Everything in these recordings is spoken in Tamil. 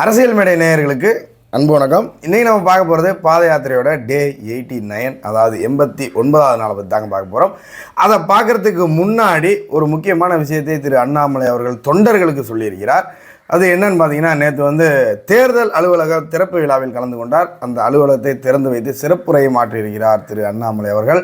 அரசியல் மேடை நேயர்களுக்கு அன்பு வணக்கம். இன்றைக்கி நம்ம பார்க்க போகிறது பாத யாத்திரையோட டே எயிட்டி நைன் அதாவது எண்பத்தி ஒன்பதாவது நாளை பற்றி தாங்க பார்க்க போகிறோம் அதை பார்க்குறதுக்கு முன்னாடி ஒரு முக்கியமான விஷயத்தை திரு அண்ணாமலை அவர்கள் தொண்டர்களுக்கு சொல்லியிருக்கிறார். அது என்னன்னு பார்த்தீங்கன்னா நேற்று வந்து தேர்தல் அலுவலக திறப்பு விழாவில் கலந்து கொண்டார். அந்த அலுவலகத்தை திறந்து வைத்து சிறப்புரையை மாற்றியிருக்கிறார் திரு அண்ணாமலை அவர்கள்.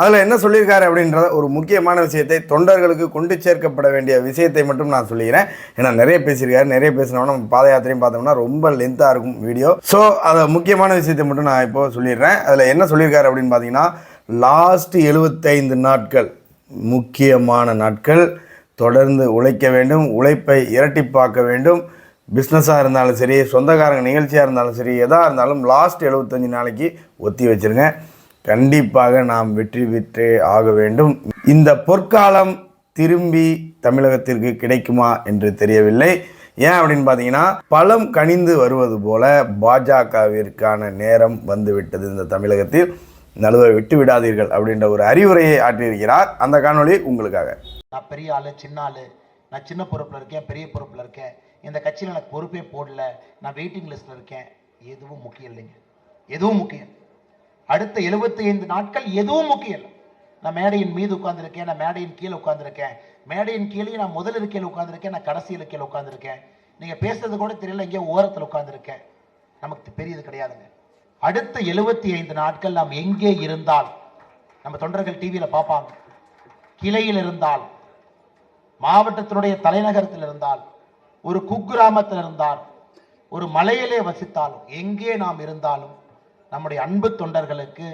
அதில் என்ன சொல்லியிருக்காரு அப்படின்றத ஒரு முக்கியமான விஷயத்தை தொண்டர்களுக்கு கொண்டு சேர்க்கப்பட வேண்டிய விஷயத்தை மட்டும் நான் சொல்லிக்கிறேன். ஏன்னா நிறைய பேசியிருக்காரு நிறைய பேசினோம்னா நம்ம பாத யாத்திரையும் பார்த்தோம்னா ரொம்ப லென்த்தாக இருக்கும் வீடியோ ஸோ அதை முக்கியமான விஷயத்தை மட்டும் நான் இப்போ சொல்லிடுறேன். அதில் என்ன சொல்லியிருக்காரு அப்படின்னு பார்த்தீங்கன்னா லாஸ்ட் எழுபத்தைந்து நாட்கள் முக்கியமான நாட்கள் தொடர்ந்து உழைக்க வேண்டும் உழைப்பை இரட்டிப்பாக்க வேண்டும். பிஸ்னஸாக இருந்தாலும் சரி சொந்தக்காரங்க நிகழ்ச்சியாக இருந்தாலும் சரி எதாக இருந்தாலும் லாஸ்ட் எழுபத்தஞ்சு நாளைக்கு ஒத்தி வச்சிருங்க. கண்டிப்பாக நாம் வெற்றி பெற்றே ஆக வேண்டும். இந்த பொற்காலம் திரும்பி தமிழகத்திற்கு கிடைக்குமா என்று தெரியவில்லை. ஏன் அப்படின்னு பார்த்தீங்கன்னா பழம் கனிந்து வருவது போல பாஜகவிற்கான நேரம் வந்துவிட்டது இந்த தமிழகத்தில். நழுவை விட்டு விடாதீர்கள் அப்படின்ற ஒரு அறிவுரையை ஆற்றியிருக்கிறார். அந்த காணொளி உங்களுக்காக. நான் பெரிய ஆளு சின்ன ஆளு. நான் சின்ன பொறுப்பில் இருக்கேன் பெரிய பொறுப்பில் இருக்கேன். இந்த கட்சியில் எனக்கு பொறுப்பே போடல. நான் வெயிட்டிங் லிஸ்ட்டில் இருக்கேன். எதுவும் முக்கியம் இல்லைங்க. எதுவும் முக்கியம். அடுத்த 75 ஐந்து நாட்கள் எதுவும் முக்கியம் இல்லை. நான் மேடையின் மீது உட்காந்துருக்கேன் நான் மேடையின் கீழே உட்காந்துருக்கேன் மேடையின் கீழே நான் முதல் இருக்கையில் உட்காந்துருக்கேன் நான் கடைசி இருக்கையில் உட்காந்துருக்கேன் நீங்கள் பேசுறது கூட தெரியல எங்கேயோ ஓரத்தில் உட்காந்துருக்கேன் நமக்கு பெரியது கிடையாதுங்க. அடுத்த 75 ஐந்து நாட்கள் நாம் எங்கே இருந்தால் நம்ம தொண்டர்கள் டிவியில் பார்ப்பாங்க. கிளையில் இருந்தால் மாவட்டத்தினுடைய தலைநகரத்தில் இருந்தால் ஒரு குக்கிராமத்தில் இருந்தால் ஒரு மலையிலே வசித்தாலும் எங்கே நாம் இருந்தாலும் நம்முடைய அன்பு தொண்டர்களுக்கு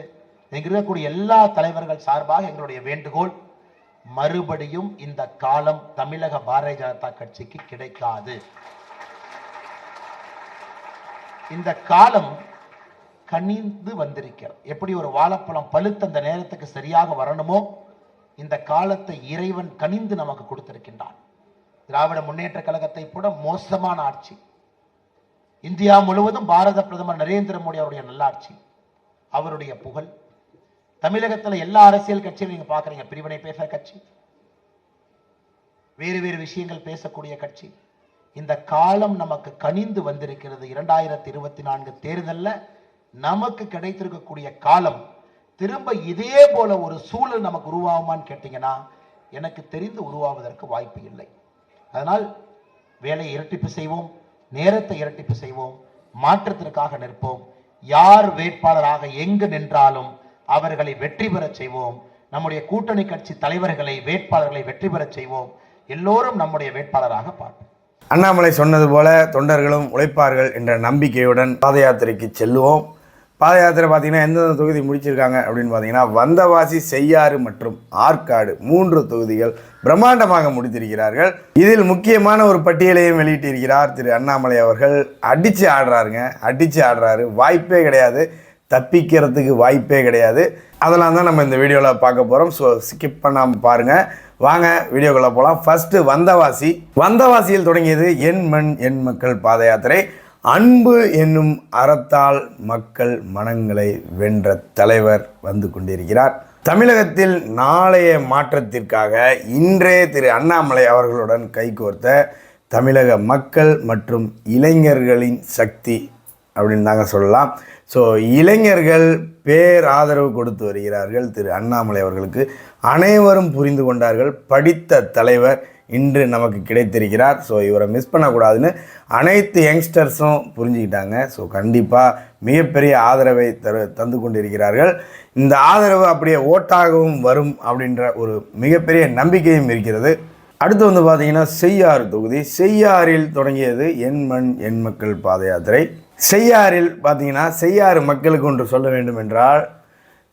இருக்கக்கூடிய எல்லா தலைவர்கள் சார்பாக எங்களுடைய வேண்டுகோள் மறுபடியும் இந்த காலம் தமிழக பாரதிய ஜனதா கட்சிக்கு கிடைக்காது. இந்த காலம் கனிந்து வந்திருக்கிறது. எப்படி ஒரு வாழைப்பழம் பழுத்த அந்த நேரத்துக்கு சரியாக வரணுமோ இந்த காலத்தை இறைவன் கனிந்து நமக்கு கொடுத்திருக்கின்றான். திராவிட முன்னேற்ற கழகத்தை கூட மோசமான ஆட்சி. இந்தியா முழுவதும் பாரத பிரதமர் நரேந்திர மோடி அவருடைய நல்லாட்சி அவருடைய புகழ். தமிழகத்தில் எல்லா அரசியல் கட்சியும் நீங்கள் பார்க்குறீங்க பிரிவினை பேசுகிற கட்சி வேறு வேறு விஷயங்கள் பேசக்கூடிய கட்சி. இந்த காலம் நமக்கு கனிந்து வந்திருக்கிறது. இரண்டாயிரத்தி இருபத்தி நான்கு தேர்தலில் நமக்கு கிடைத்திருக்கக்கூடிய காலம். திரும்ப இதே போல ஒரு சூழல் நமக்கு உருவாகுமான்னு கேட்டிங்கன்னா எனக்கு தெரிந்து உருவாவதற்கு வாய்ப்பு இல்லை. அதனால் வேலையை இரட்டிப்பு செய்வோம். நேரத்தை இரட்டிப்பு செய்வோம் மாற்றத்திற்காக நிற்போம். யார் வேட்பாளராக எங்கு நின்றாலும் அவர்களை வெற்றி பெறச் செய்வோம். நம்முடைய கூட்டணி கட்சி தலைவர்களை வேட்பாளர்களை வெற்றி பெறச் செய்வோம். எல்லோரும் நம்முடைய வேட்பாளராக பார்ப்போம். அண்ணாமலை சொன்னது போல தொண்டர்களும் உழைப்பார்கள் என்ற நம்பிக்கையுடன் பாத யாத்திரைக்கு செல்லுவோம். பாத யாத்திரை பார்த்தீங்கன்னா எந்தெந்த தொகுதி முடிச்சிருக்காங்க அப்படின்னு பார்த்தீங்கன்னா வந்தவாசி செய்யாறு மற்றும் ஆற்காடு மூன்று தொகுதிகள் பிரம்மாண்டமாக முடித்திருக்கிறார்கள். இதில் முக்கியமான ஒரு பட்டியலையும் வெளியிட்டிருக்கிறார் திரு அண்ணாமலை அவர்கள். அடித்து ஆடுறாருங்க. அடித்து ஆடுறாரு. வாய்ப்பே கிடையாது. தப்பிக்கிறதுக்கு வாய்ப்பே கிடையாது. அதெல்லாம் தான் நம்ம இந்த வீடியோவில் பார்க்க போகிறோம் ஸோ ஸ்கிப் பண்ணாமல் பாருங்கள் வாங்க வீடியோக்குள்ளே போகலாம் ஃபஸ்ட்டு வந்தவாசி. வந்தவாசியில் தொடங்கியது என் மண் என் மக்கள் பாத யாத்திரை. அன்பு என்னும் அறத்தால் மக்கள் மனங்களை வென்ற தலைவர் வந்து கொண்டிருக்கிறார். தமிழகத்தில் நாளைய மாற்றத்திற்காக இன்றே திரு அண்ணாமலை அவர்களுடன் கைகோர்த்த தமிழக மக்கள் மற்றும் இளைஞர்களின் சக்தி அப்படின்னு தாங்க சொல்லலாம். ஸோ இளைஞர்கள் பேர் ஆதரவு கொடுத்து வருகிறார்கள் திரு அண்ணாமலை அவர்களுக்கு. அனைவரும் புரிந்து கொண்டார்கள். படித்த தலைவர் இன்று நமக்கு கிடைத்திருக்கிறார். ஸோ இவரை மிஸ் பண்ணக்கூடாதுன்னு அனைத்து யங்ஸ்டர்ஸும் புரிஞ்சுக்கிட்டாங்க. ஸோ கண்டிப்பாக மிகப்பெரிய ஆதரவை தரு தந்து கொண்டிருக்கிறார்கள். இந்த ஆதரவு அப்படியே ஓட்டாகவும் வரும் அப்படின்ற ஒரு மிகப்பெரிய நம்பிக்கையும் இருக்கிறது. அடுத்து வந்து பார்த்தீங்கன்னா செய்யாறு தொகுதி. செய்யாறில் தொடங்கியது என் மண் என் மக்கள் பாத யாத்திரை செய்யாறில் பார்த்தீங்கன்னா செய்யாறு மக்களுக்கு ஒன்று சொல்ல வேண்டும் என்றால்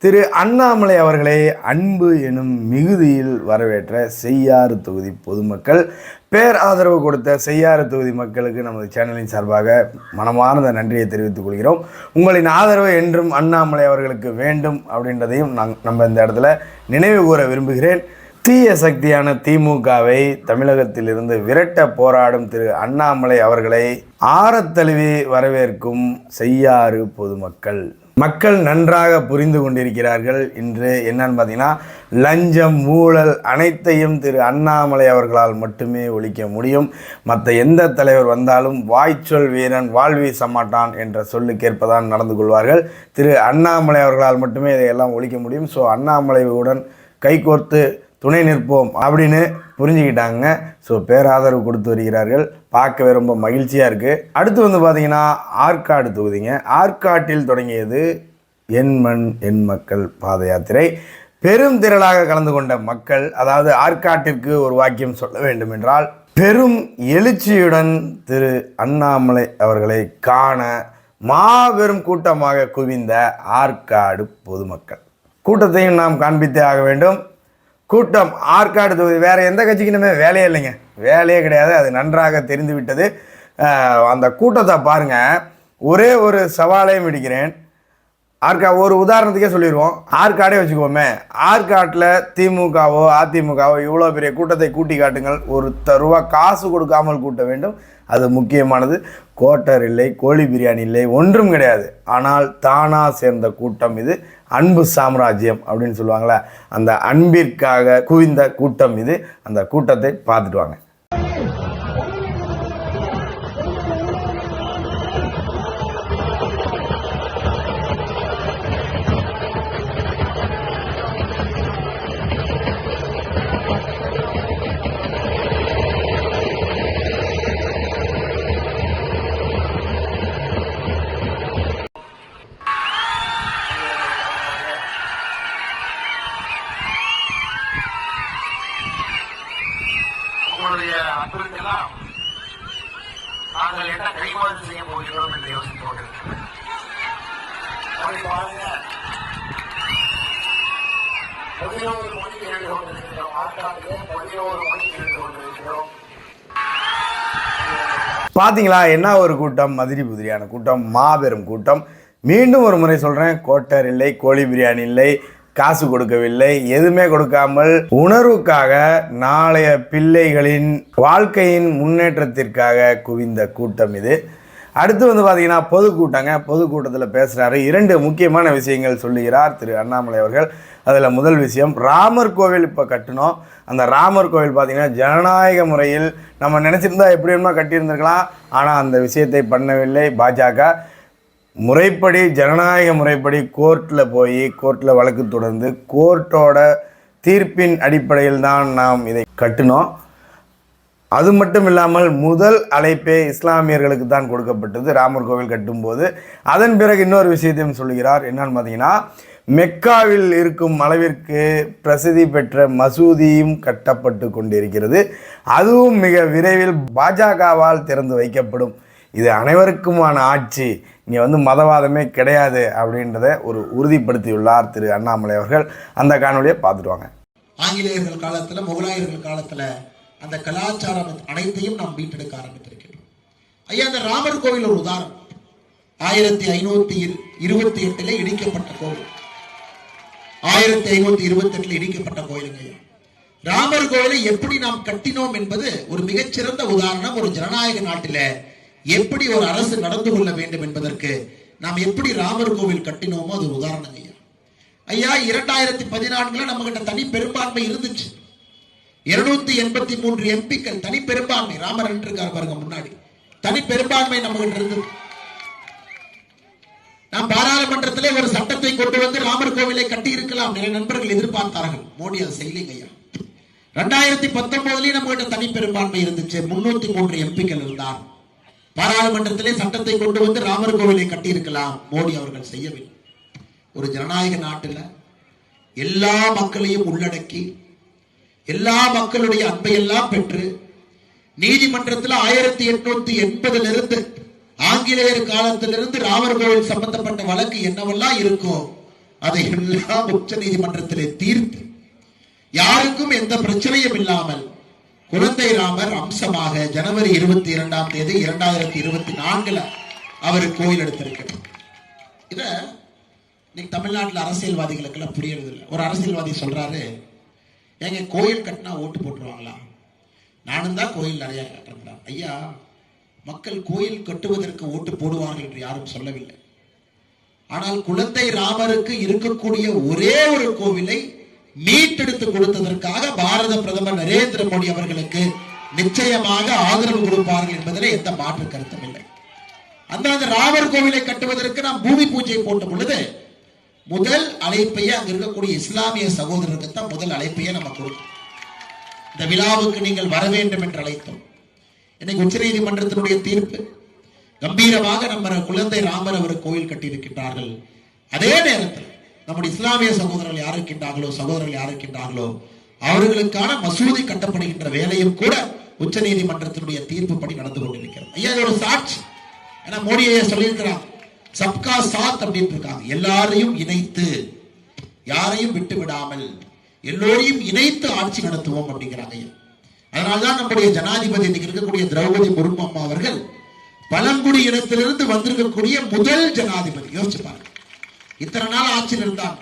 திரு அண்ணாமலை அவர்களை அன்பு எனும் மிகுதியில் வரவேற்ற செய்யாறு தொகுதி பொதுமக்கள் பேர் ஆதரவு கொடுத்த செய்யாறு தொகுதி மக்களுக்கு நமது சேனலின் சார்பாக மனமார்ந்த நன்றியை தெரிவித்துக் கொள்கிறோம். உங்களின் ஆதரவு என்றும் அண்ணாமலை அவர்களுக்கு வேண்டும் அப்படின்றதையும் நான் நம்ம இந்த இடத்துல நினைவு கூற விரும்புகிறேன். தீய சக்தியான திமுகவை தமிழகத்திலிருந்து விரட்ட போராடும் திரு அண்ணாமலை அவர்களை ஆரத்தழுவி வரவேற்கும் செய்யாறு பொதுமக்கள். மக்கள் நன்றாக புரிந்து கொண்டிருக்கிறார்கள். இன்று என்னன்னு பார்த்தீங்கன்னா லஞ்சம் ஊழல் அனைத்தையும் திரு அண்ணாமலை அவர்களால் மட்டுமே ஒழிக்க முடியும். மற்ற எந்த தலைவர் வந்தாலும் வாய்ச்சொல் வீரன் வாழ்வி சமாட்டான் என்ற சொல்லுக்கேற்பதான் நடந்து கொள்வார்கள். திரு அண்ணாமலை அவர்களால் மட்டுமே இதையெல்லாம் ஒழிக்க முடியும். ஸோ அண்ணாமலையுடன் கைகோர்த்து துணை நிற்போம் அப்படின்னு புரிஞ்சுக்கிட்டாங்க. ஸோ பேராதரவு கொடுத்து வருகிறார்கள். பார்க்கவே ரொம்ப மகிழ்ச்சியாக இருக்குது அடுத்து வந்து பார்த்தீங்கன்னா ஆற்காடு தொகுதிங்க. ஆற்காட்டில் தொடங்கியது என் மண் என் மக்கள் பாத யாத்திரை. பெரும் திரளாக கலந்து கொண்ட மக்கள் அதாவது ஆற்காட்டிற்கு ஒரு வாக்கியம் சொல்ல வேண்டும் என்றால் பெரும் எழுச்சியுடன் திரு அண்ணாமலை அவர்களை காண மாபெரும் கூட்டமாக குவிந்த ஆற்காடு பொதுமக்கள். கூட்டத்தையும் நாம் காண்பித்தே ஆக வேண்டும். கூட்டம் ஆற்காடு தொகுதி. வேறு எந்த கட்சிக்குனுமே வேலையே இல்லைங்க. வேலையே கிடையாது. அது நன்றாக தெரிந்து விட்டது. அந்த கூட்டத்தை பாருங்கள் ஒரே ஒரு சவாலையும் விடுக்கிறேன். ஆற்கா ஒரு உதாரணத்துக்கே சொல்லிடுவோம். ஆற்காடே வச்சுக்கோமே. ஆற்காட்டில் திமுகவோ அதிமுகவோ இவ்வளோ பெரிய கூட்டத்தை கூட்டி காட்டுங்கள். ஒரு ரூபா காசு கொடுக்காமல் கூட்ட வேண்டும். அது முக்கியமானது. கோட்டர் இல்லை கோழி பிரியாணி இல்லை ஒன்றும் கிடையாது. ஆனால் தானாக சேர்ந்த கூட்டம் இது. அன்பு சாம்ராஜ்யம் அப்படின்னு சொல்லுவாங்களே அந்த அன்பிற்காக குவிந்த கூட்டம் இது. அந்த கூட்டத்தை பார்த்துட்டு வாங்க. உங்களுடைய அன்புக்கெல்லாம் நாங்கள் என்ன கைமாறு செய்ய போகிறோம் என்று யோசித்துக் கொண்டிருக்கிறோம். அப்படி பாருங்க பதினோரு மணிக்கு எழுந்து கொண்டிருக்கிறோம். பதினோரு மணிக்கு எழுந்து கொண்டிருக்கிறோம். பார்த்தீங்களா என்ன ஒரு கூட்டம்? மதுரை புதிரியான கூட்டம் மாபெரும் கூட்டம். மீண்டும் ஒரு முறை சொல்கிறேன் கோட்டர் இல்லை கோழி பிரியாணி இல்லை காசு கொடுக்கவில்லை எதுவுமே கொடுக்காமல் உணர்வுக்காக நாளைய பிள்ளைகளின் வாழ்க்கையின் முன்னேற்றத்திற்காக குவிந்த கூட்டம் இது. அடுத்து வந்து பார்த்தீங்கன்னா பொதுக்கூட்டங்க. பொதுக்கூட்டத்தில் பேசுகிறாரு இரண்டு முக்கியமான விஷயங்கள் சொல்லுகிறார் திரு அண்ணாமலை அவர்கள். அதில் முதல் விஷயம் ராமர் கோவில் இப்போ கட்டணும். அந்த ராமர் கோவில் பார்த்தீங்கன்னா ஜனநாயக முறையில் நம்ம நினச்சிருந்தா எப்படி வேணுமா கட்டியிருந்திருக்கலாம். ஆனால் அந்த விஷயத்தை பண்ணவில்லை. பாஜக முறைப்படி ஜனநாயக முறைப்படி கோர்ட்டில் போய் கோர்ட்டில் வழக்கு தொடர்ந்து கோர்ட்டோட தீர்ப்பின் அடிப்படையில் தான் நாம் இதை கட்டினோம். அது மட்டும் இல்லாமல் முதல் அழைப்பே இஸ்லாமியர்களுக்கு தான் கொடுக்கப்பட்டது. ராமர் கோவில் கட்டும்போது அதன் பிறகு இன்னொரு விஷயத்தையும் சொல்கிறார் என்னன்னு பார்த்தீங்கன்னா மெக்காவில் இருக்கும் அளவிற்கு பிரசித்தி பெற்ற மசூதியும் கட்டப்பட்டு கொண்டிருக்கிறது. அதுவும் மிக விரைவில் பாஜகவால் திறந்து வைக்கப்படும். இது அனைவருக்குமான ஆட்சி. இங்கே வந்து மதவாதமே கிடையாது அப்படின்றத ஒரு உறுதிப்படுத்தியுள்ளார் திரு அண்ணாமலை அவர்கள். அந்த காணொலியை பார்த்துட்டு வாங்க. ஆங்கிலேயர்கள் காலத்தில் முகலாயர்கள் காலத்தில் அந்த கலாச்சாரம் அனைத்தையும் நாம் மீட்டெடுக்க ஆரம்பித்திருக்கிறோம். ஐயா அந்த ராமர் கோவில் ஒரு உதாரணம். ஆயிரத்தி ஐநூத்தி இருபத்தி எட்டுல இடிக்கப்பட்ட கோவில். ஆயிரத்தி ஐநூத்தி இருபத்தி எட்டுல இடிக்கப்பட்ட கோயிலுங்க ஐயா. ராமர் கோவிலை எப்படி நாம் கட்டினோம் என்பது ஒரு மிகச்சிறந்த உதாரணம் ஒரு ஜனநாயக நாட்டில எப்படி ஒரு அரசு நடந்து கொள்ள வேண்டும் என்பதற்கு நாம் எப்படி ராமர் கோவில் கட்டினோமோ அது ஒரு உதாரணம் ஐயா. ஐயா இரண்டாயிரத்தி பதினான்குல நம்ம கிட்ட தனி பெரும்பான்மை இருந்துச்சு. இருநூத்தி எண்பத்தி மூன்று எம்பிக்கள் தனி பெரும்பான்மை ராமர் இருக்கார் பாருங்க முன்னாடி. தனி பெரும்பான்மை நம்ம கிட்ட இருந்தது. நாம் பாராளுமன்றத்திலே ஒரு சட்டத்தை கொண்டு வந்து ராமர் கோவிலை கட்டி இருக்கலாம் நிறைய நண்பர்கள் எதிர்பார்த்தார்கள். மோடி அதை செய்யலைங்க ஐயா. ரெண்டாயிரத்தி பத்தொன்பதுலயும் நம்ம கிட்ட தனி பெரும்பான்மை இருந்துச்சு. முன்னூத்தி மூன்று எம்பிக்கள் இருந்தார். பாராளுமன்றத்திலே சட்டத்தை கொண்டு வந்து ராமர் கோவிலை கட்டியிருக்கலாம். மோடி அவர்கள் செய்யவில்லை. ஒரு ஜனநாயக நாட்டில் எல்லா மக்களையும் உள்ளடக்கி எல்லா மக்களுடைய அன்பையெல்லாம் பெற்று நீதிமன்றத்தில் ஆயிரத்தி எட்நூத்தி எண்பதுல இருந்து ஆங்கிலேயர் காலத்திலிருந்து ராமர் கோவில் சம்பந்தப்பட்ட வழக்கு என்னவெல்லாம் இருக்கோ அதை எல்லாம் உச்ச நீதிமன்றத்திலே தீர்த்து யாருக்கும் எந்த பிரச்சனையும் இல்லாமல் குழந்தை ராமர் அம்சமாக ஜனவரி இருபத்தி இரண்டாம் தேதி இரண்டாயிரத்தி இருபத்தி நான்குல அவர் கோயில் எடுத்திருக்கிறார். இத இன்னைக்கு தமிழ்நாட்டில் அரசியல்வாதிகளுக்கு எல்லாம் புரியறது இல்லை ஒரு அரசியல்வாதி சொல்றாரு ஏங்க கோயில் கட்டினா ஓட்டு போட்டுருவாங்களா? நானும் தான் கோயில் நிறைய கட்டுறேன் ஐயா மக்கள் கோயில் கட்டுவதற்கு ஓட்டு போடுவார்கள் என்று யாரும் சொல்லவில்லை. ஆனால் குழந்தை ராமருக்கு இருக்கக்கூடிய ஒரே ஒரு கோவிலை மீட்டெடுத்து கொடுத்ததற்காக பாரத பிரதமர் நரேந்திர மோடி அவர்களுக்கு நிச்சயமாக ஆதரவு கொடுப்பார்கள் என்பதில் எந்த மாற்று கருத்தும் இல்லை. அந்த அந்த ராமர் கோவிலை கட்டுவதற்கு நாம் பூமி பூஜை போட்ட பொழுது முதல் அழைப்பையே அங்க இருக்கக்கூடிய இஸ்லாமிய சகோதரருக்கு தான் முதல் அழைப்பையே நம்ம கொடுத்தோம். இந்த விழாவுக்கு நீங்கள் வர வேண்டும் என்று அழைத்தோம். இன்னைக்கு உச்சநீதிமன்றத்தினுடைய தீர்ப்பு. கம்பீரமாக நம்ம குழந்தை ராமர் அவர் கோயில் கட்டியிருக்கின்றார்கள். அதே நேரத்தில் நம்முடைய இஸ்லாமிய சகோதரர்கள் யார் இருக்கின்றார்களோ சகோதரர்கள் யார் இருக்கின்றார்களோ அவர்களுக்கான மசூதி கட்டப்படுகின்ற வேலையும் கூட உச்சநீதிமன்றத்தினுடைய தீர்ப்புப்படி நடந்து கொண்டிருக்கிறது. ஐயா ஒரு சாட்சி. ஏன்னா மோடி ஐயா சொல்லியிருக்கிறார் சப்கா சாத் அப்படின்னு இருக்காங்க. எல்லாரையும் இணைத்து யாரையும் விட்டு விடாமல் எல்லோரையும் இணைத்து ஆட்சி நடத்துவோம் அப்படிங்கிறாங்க ஐயா. அதனால்தான் நம்முடைய ஜனாதிபதி இன்னைக்கு இருக்கக்கூடிய திரௌபதி முர்மு அவர்கள் பழங்குடி இனத்திலிருந்து வந்திருக்கக்கூடிய முதல் ஜனாதிபதி. யோசிச்சு பாருங்க. இத்தனை நாள் ஆட்சியில் இருந்தாங்க.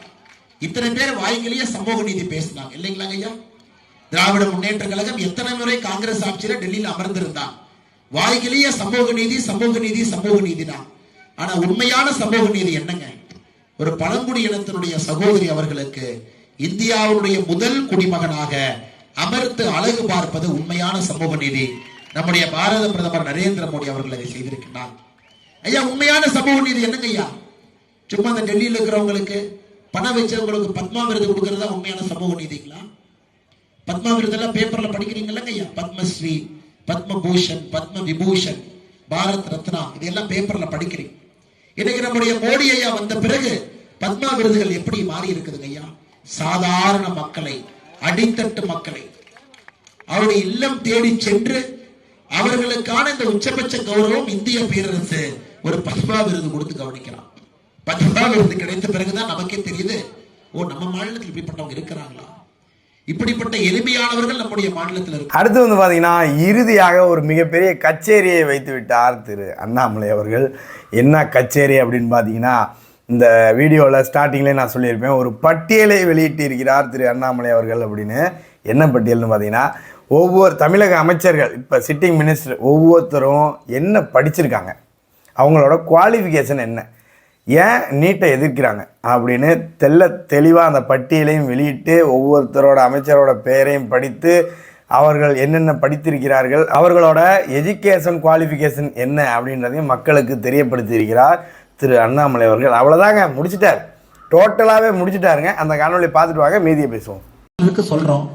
இத்தனை பேர் வாய்களையே சமூக நீதி பேசினாங்க. இல்லைங்களாங்க ஐயா? திராவிட முன்னேற்ற கழகம் எத்தனை முறை காங்கிரஸ் ஆட்சியில டெல்லியில் அமர்ந்திருந்தான் வாய்களையே சமூக நீதி சமூக நீதி சமூக நீதி தான் ஆனா உண்மையான சமூக நீதி என்னங்க? ஒரு பழங்குடி இனத்தினுடைய சகோதரி அவர்களுக்கு இந்தியாவுடைய முதல் குடிமகனாக அமர்த்து அழகு பார்ப்பது உண்மையான சமூக நீதி. நம்முடைய பாரத பிரதமர் நரேந்திர மோடி அவர்கள் அதை செய்திருக்கிறார். ஐயா உண்மையான சமூக நீதி என்னங்க ஐயா? சும்மா அந்த டெல்லியில் இருக்கிறவங்களுக்கு பணம் வச்சவங்களுக்கு பத்மா விருது கொடுக்கறதா உண்மையான சமூக நீதிங்களா? பத்மா விருதெல்லாம் பேப்பர்ல படிக்கிறீங்கல்ல ஐயா பத்மஸ்ரீ பத்மபூஷன் பத்ம விபூஷன் பாரத் ரத்னா இதெல்லாம் பேப்பர்ல படிக்கிறீங்க. இன்னைக்கு நம்முடைய மோடி ஐயா வந்த பிறகு பத்மா விருதுகள் எப்படி மாறி இருக்குதுங்க ஐயா சாதாரண மக்களை அடித்தட்டு மக்களை. அவருடைய இல்லம் தேடி சென்று அவர்களுக்கான இந்த உச்சபட்ச கௌரவம் இந்திய பேரரசு ஒரு பத்மா விருது கொடுத்து கவனிக்கிறான் பத்மா விருது கிடைத்த பிறகுதான் நமக்கே தெரியுது ஓ நம்ம மாநிலத்தில் இப்படிப்பட்டவங்க இருக்கிறாங்களா? இப்படிப்பட்ட எளிமையானவர்கள் நம்முடைய மாநிலத்தில் இருக்கு அடுத்து வந்து பார்த்தீங்கன்னா இறுதியாக ஒரு மிகப்பெரிய கச்சேரியை வைத்து விட்டார் திரு அண்ணாமலை அவர்கள். என்ன கச்சேரி அப்படின்னு பார்த்தீங்கன்னா இந்த வீடியோவில் ஸ்டார்டிங்லேயே நான் சொல்லியிருப்பேன் ஒரு பட்டியலை வெளியிட்டு இருக்கிறார் திரு அண்ணாமலை அவர்கள் அப்படின்னு. என்ன பட்டியல்னு பார்த்தீங்கன்னா ஒவ்வொரு தமிழக அமைச்சர்கள் இப்போ சிட்டிங் மினிஸ்டர் ஒவ்வொருத்தரும் என்ன படிச்சிருக்காங்க? அவங்களோட குவாலிஃபிகேஷன் என்ன? ஏன் நீட்டை எதிர்க்கிறாங்க? அப்படின்னு தெல்ல தெளிவாக அந்த பட்டியலையும் வெளியிட்டு ஒவ்வொருத்தரோட அமைச்சரோட பெயரையும் படித்து அவர்கள் என்னென்ன படித்திருக்கிறார்கள் அவர்களோட எஜுகேஷன் குவாலிஃபிகேஷன் என்ன அப்படின்றதையும் மக்களுக்கு தெரியப்படுத்தியிருக்கிறார் திரு அண்ணாமலை அவர்கள். அவ்வளோதாங்க முடிச்சிட்டார். டோட்டலாகவே முடிச்சிட்டாருங்க. அந்த காணொளி பார்த்துட்டு வாங்க மீதியை பேசுவோம். சொல்கிறோம்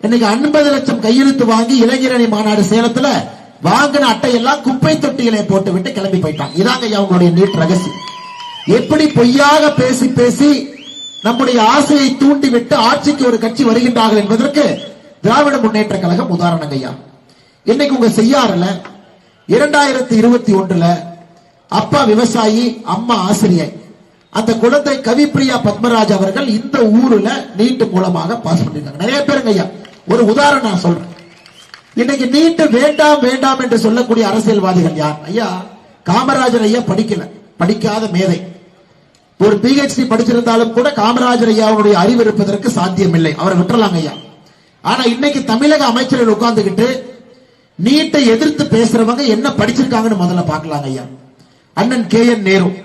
இன்னைக்கு ஐம்பது லட்சம் கையெழுத்து வாங்கி இளைஞரணி மாநாடு சேலத்தில் வாங்கின அட்டையெல்லாம் குப்பை தொட்டிகளை போட்டு விட்டு கிளம்பி போயிட்டான் இதாங்க அவங்களுடைய நீட் ரகசியம். எப்படி பொய்யாக பேசி பேசி நம்முடைய ஆசையை தூண்டிவிட்டு ஆட்சிக்கு ஒரு கட்சி வருகின்றார்கள் என்பதற்கு திராவிட முன்னேற்ற கழகம் உதாரணங்க ஐயா. இன்னைக்கு உங்க செய்யாறுல இரண்டாயிரத்தி இருபத்தி ஒன்றுல அப்பா விவசாயி அம்மா ஆசிரியர் அந்த குழந்தை கவிப்பிரியா பத்மராஜ் அவர்கள் இந்த ஊர்ல நீட்டு மூலமாக பாஸ் பண்ணிருக்காங்க நிறைய பேருங்க ஐயா ஒரு உதாரணம் நான் சொல்றேன். இன்னைக்கு நீட்டு வேண்டாம் வேண்டாம் என்று சொல்லக்கூடிய அரசியல்வாதிகள் யார்? ஐயா காமராஜர் ஐயா படிக்கல. படிக்காத மேதை. ஒரு பிஹெச்டி படிச்சிருந்தாலும் கூட காமராஜர் ஐயாவுடைய அறிவு இருப்பதற்கு சாத்தியம் இல்லை அவரை விட்டுறலாங்க ஐயா. ஆனா இன்னைக்கு தமிழக அமைச்சர்கள் உட்கார்ந்துகிட்டு நீட்டை எதிர்த்து பேசுறவங்க என்ன படிச்சிருக்காங்கன்னு முதல்ல பார்க்கலாங்க ஐயா. அண்ணன் கே என் நேரு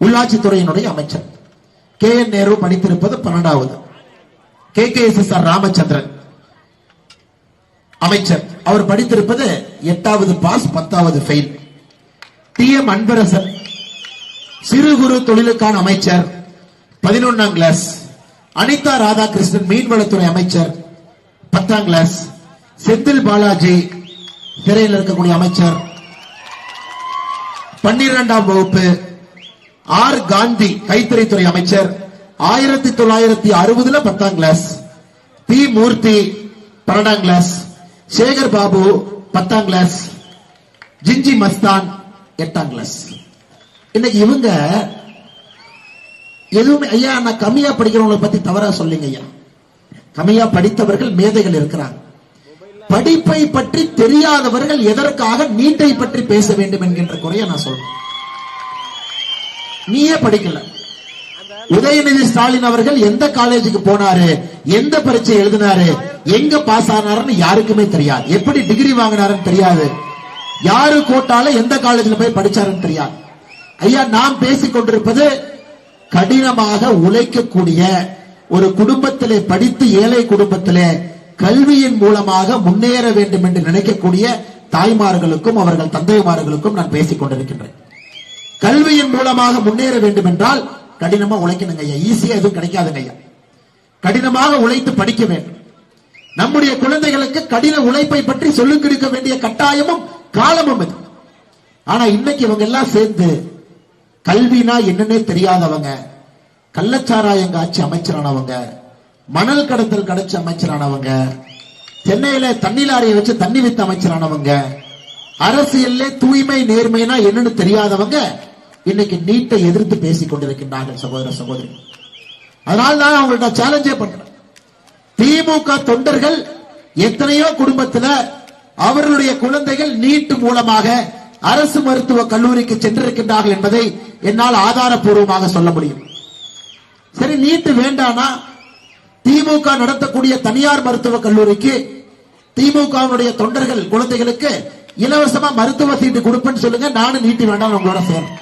உள்ளாட்சித்துறையினுடைய அமைச்சர். கே என் நேரு படித்திருப்பது பன்னெண்டாவது. K K S S R Ramachandran அமைச்சர். அவர் படித்திருப்பது எட்டாவது பாஸ் பத்தாவது ஃபெயில். டி எம் அன்பரசன் சிறு குறு தொழிலுக்கான அமைச்சர் பதினொன்னாம் கிளாஸ் அனிதா ராதாகிருஷ்ணன் மீன்வளத்துறை அமைச்சர் பத்தாம் கிளாஸ் செந்தில் பாலாஜி சிறையில் இருக்கக்கூடிய அமைச்சர் பன்னிரெண்டாம் வகுப்பு. ஆர் காந்தி கைத்தறித்துறை அமைச்சர் ஆயிரத்தி தொள்ளாயிரத்தி அறுபதுல பத்தாம் கிளாஸ் பி மூர்த்தி பன்னெண்டாம் கிளாஸ் சேகர் பாபு பத்தாம் கிளாஸ் ஜிஞ்சி மஸ்தான் எட்டாம் கிளாஸ் இன்னைக்கு இவங்க எதுவுமே ஐயா நான் கம்மியா படிக்கிறவங்களை பத்தி தவறா சொல்லுங்க ஐயா. கம்மியா படித்தவர்கள் மேதைகள் இருக்கிறாங்க. படிப்பை பற்றி தெரியாதவர்கள் எதற்காக நீட்டை பற்றி பேச வேண்டும் என்கின்ற குறைய நான் சொல்றேன். நீயே படிக்கல. உதயநிதி ஸ்டாலின் அவர்கள் எந்த காலேஜுக்கு போனாரு எந்த பரீட்சை எழுதினாரு எங்க பாஸ் ஆனாருன்னு யாருக்குமே தெரியாது. எப்படி டிகிரி வாங்கினாருன்னு தெரியாது. யாரு கோட்டால எந்த காலேஜ்ல போய் படிச்சாருன்னு தெரியாது. ஐயா நாம் பேசிக் கொண்டிருப்பது கடினமாக உழைக்கக்கூடிய ஒரு குடும்பத்திலே படித்து ஏழை குடும்பத்திலே கல்வியின் மூலமாக முன்னேற வேண்டும் என்று நினைக்கக்கூடிய தாய்மார்களுக்கும் அவர்கள் தந்தைமார்களுக்கும் நான் பேசிக் கொண்டிருக்கின்றேன். கல்வியின் மூலமாக முன்னேற வேண்டும் என்றால் கடினமா உழைக்கணுங்க ஐயா. ஈஸியா எதுவும் கிடைக்காதுங்க ஐயா. கடினமாக உழைத்து படிக்க வேண்டும். நம்முடைய குழந்தைகளுக்கு கடின உழைப்பை பற்றி சொல்லிக் கொடுக்க வேண்டிய கட்டாயமும் காலமும் இது. ஆனா இன்னைக்கு இவங்க எல்லாம் சேர்ந்து கல்வினா என்னன்னே தெரியாதவங்க. கள்ளச்சாராயம் காட்சி அமைச்சரானவங்க. மணல் கடத்தல் கிடைச்ச அமைச்சரானவங்க. சென்னையில தண்ணி லாரியை வச்சு தண்ணி வித்த அமைச்சரானவங்க. அரசியல்ல தூய்மை நேர்மைனா என்னன்னு தெரியாதவங்க இன்னைக்கு நீட்டை எதிர்த்து பேசிக் கொண்டிருக்கின்றார்கள் சகோதர சகோதரி. அதனால தான் அவங்கள்ட்ட சேலஞ்சே பண்றேன். திமுக தொண்டர்கள் எத்தனையோ குடும்பத்துல அவர்களுடைய குழந்தைகள் நீட்டு மூலமாக அரசு மருத்துவ கல்லூரிக்கு சென்றிருக்கின்றார்கள் என்பதை என்னால் ஆதாரப்பூர்வமாக சொல்ல முடியும். சரி நீட்டு வேண்டானா? திமுக நடத்தக்கூடிய தனியார் மருத்துவ கல்லூரிக்கு திமுகவுடைய தொண்டர்கள் குழந்தைகளுக்கு இலவசமா மருத்துவ சீட்டு கொடுப்பேன்னு சொல்லுங்க நானும் நீட்டு வேண்டாம் உங்களோட சேர்றேன்.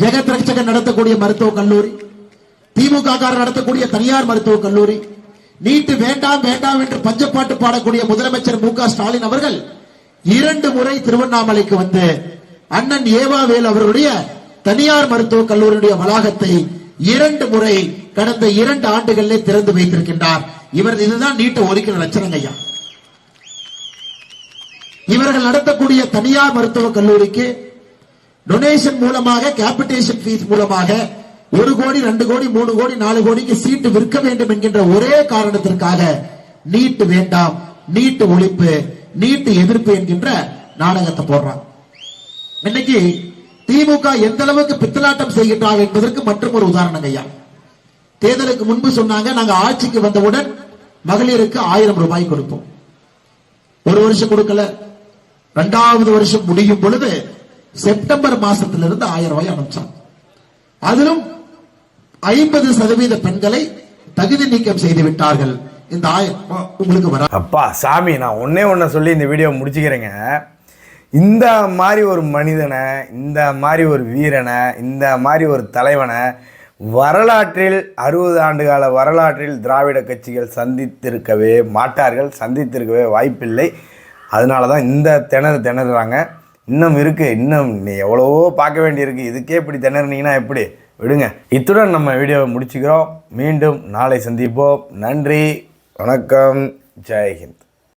ஜெகத் ரட்சகன் நடத்தக்கூடிய மருத்துவக் கல்லூரி திமுக காரர் நடத்தக்கூடிய தனியார் மருத்துவக் கல்லூரி நீட்டு வேண்டாம் வேண்டாம் என்று பஞ்சப்பாட்டு பாடக்கூடிய முதலமைச்சர் மு க ஸ்டாலின் அவர்கள் இரண்டு முறை திருவண்ணாமலைக்கு வந்து அண்ணன் ஏவாவேல் அவருடைய தனியார் மருத்துவக் கல்லூரியுடைய வளாகத்தை இரண்டு முறை கடந்த இரண்டு ஆண்டுகளிலே திறந்து வைத்திருக்கின்றார். இவர் இதுதான் நீட்டை ஒதுக்கிற லட்சணங்க ஐயா. இவர்கள் நடத்தக்கூடிய தனியார் மருத்துவக் கல்லூரிக்கு டொனேஷன் மூலமாக கேபிடேஷன் ஃபீஸ் மூலமாக ஒரு கோடி ரெண்டு கோடி மூணு கோடி நாலு கோடிக்கு சீட்டு விற்க வேண்டும் என்கின்ற ஒரே காரணத்திற்காக நீட்டு வேண்டாம் நீட்டு ஒழிப்பு நீட்டு எதிர்ப்பு என்கின்ற நாடகத்தை போடுறான். இன்னைக்கு திமுக எந்த அளவுக்கு பித்தலாட்டம் செய்கின்றார் என்பதற்கு மற்றும் ஒரு உதாரணம் ஐயா. தேர்தலுக்கு முன்பு சொன்னாங்க நாங்க ஆட்சிக்கு வந்தவுடன் மகளிருக்கு ஆயிரம் ரூபாய் கொடுப்போம். ஒரு வருஷம் கொடுக்கல. இரண்டாவது வருஷம் முடியும் பொழுது செப்டம்பர் மாசத்திலிருந்து ஆயிரம் ரூபாய் அனுப்பிச்சாங்க அதிலும் ஐம்பது சதவீத பெண்களை தகுதி நீக்கம் செய்து விட்டார்கள். இந்த ஆயம் உங்களுக்கு வர அப்பா சாமி நான் ஒன்னே ஒன்றை சொல்லி இந்த வீடியோ முடிச்சுக்கிறேங்க. இந்த மாதிரி ஒரு மனிதனை இந்த மாதிரி ஒரு வீரனை இந்த மாதிரி ஒரு தலைவனை வரலாற்றில் அறுபது ஆண்டுகால வரலாற்றில் திராவிட கட்சிகள் சந்தித்திருக்கவே மாட்டார்கள் சந்தித்திருக்கவே வாய்ப்பில்லை. அதனால தான் இந்த திணறு திணறுறாங்க. இன்னும் இருக்குது இன்னும் நீ எவ்வளவோ பார்க்க வேண்டியிருக்கு. இதுக்கே இப்படி திணறுனீங்கன்னா எப்படி? விடுங்க. இத்துடன் நம்ம வீடியோவை முடிச்சுக்கிறோம். மீண்டும் நாளை சந்திப்போம். நன்றி. வணக்கம். ஜெய்ஹிந்த்.